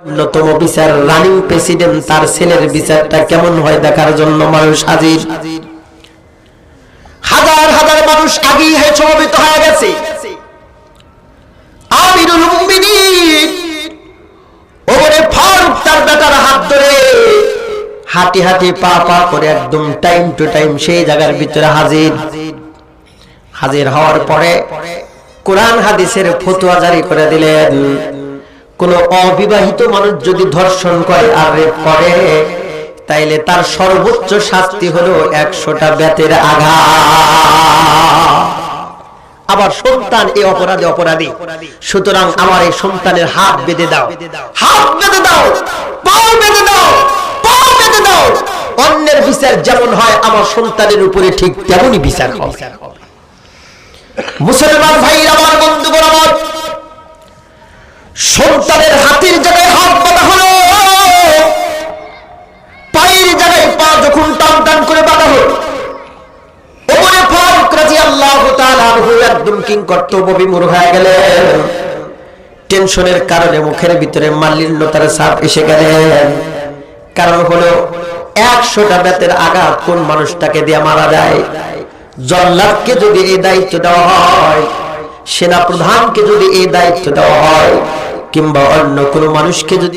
অন্যতম বিচার running president তার ছেলের বিচারটা কেমন হয় দেখার জন্য মানুষ হাজির। হাজার হাজার মানুষ আগেই হয়ে সমবেত হয়ে গেছে। আমিরুল হাঁটি পা পা করে একদম টাইম টু টাইম সেই জায়গার ভিতরে হাজির। হাজির হওয়ার পরে কোরআন হাদিসের ফতুয়া জারি করে দিলেন। কোন অবিবাহিত মানুষ যদি ধর্ষণ করে আর রেপ করে, তাইলে তার সর্বোচ্চ শাস্তি হলো একশোটা বেতের আঘাত। আবার সন্তান এই অপরাধে অপরাধী। সুতরাং আমার এই সন্তানের হাত বেঁধে দাও। হাত বেঁধে দাও। পাও বেঁধে দাও। পাও বেঁধে দাও। অন্যের বিচার যেমন হয়, আমার সন্তানের উপরে ঠিক তেমনই বিচার হবে। মুসলমান ভাই আমার বন্ধু আমার সন্তানের হাতের জায়গায় হাত বাঁধা হলো পায়ের জায়গায় পা যখন টান টান করে বাঁধা হলো ওমরে ফারুক তাআলা আনহু একদম কিং কর্তব্য বিমূঢ় হয়ে গেলেন টেনশনের কারণে মুখের ভিতরে মালিন্যতার ছাপ এসে গেলেন কারণ হলো, একশোটা বেতের আঘাত কোন মানুষটাকে দিয়ে মারা যায়? জল্লাদকে যদি এই দায়িত্ব দেওয়া হয় সেনা প্রধানকে যদি এই দায়িত্ব দেওয়া হয়, কিংবা অন্য কোনো মানুষকে যদি